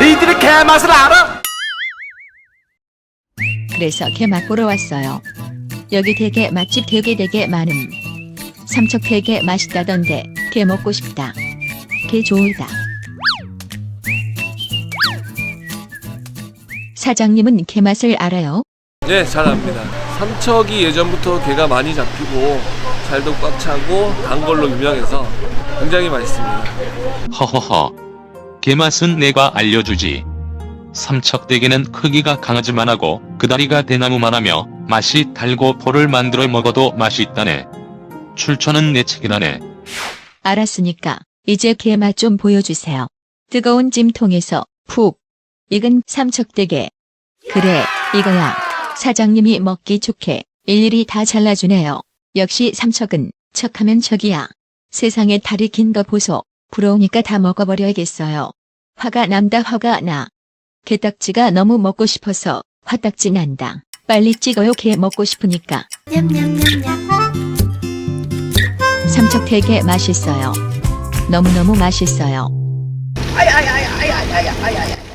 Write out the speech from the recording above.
너희들이 개 맛을 알아? 그래서 개 맛보러 왔어요. 여기 되게 맛집 되게 되게 많음. 삼척 되게 맛있다던데 개 먹고 싶다. 개 좋으다. 사장님은 개 맛을 알아요? 네, 잘 압니다. 삼척이 예전부터 게가 많이 잡히고 살도 꽉 차고 단 걸로 유명해서 굉장히 맛있습니다. 허허허. 게맛은 내가 알려주지. 삼척대게는 크기가 강하지만하고 그 다리가 대나무만하며 맛이 달고 포를 만들어 먹어도 맛이 있다네. 출처는 내 책이라네. 알았으니까 이제 개맛좀 보여주세요. 뜨거운 찜통에서 푹 익은 삼척대게. 그래, 이거야. 사장님이 먹기 좋게 일일이 다 잘라주네요. 역시 삼척은 척하면 척이야. 세상에 다리 긴 거 보소. 부러우니까 다 먹어버려야겠어요. 화가 남다 화가 나. 개딱지가 너무 먹고 싶어서 화딱지 난다. 빨리 찍어요 게 먹고 싶으니까. 삼척 되게 맛있어요. 너무너무 맛있어요. 아야야야야야야야야.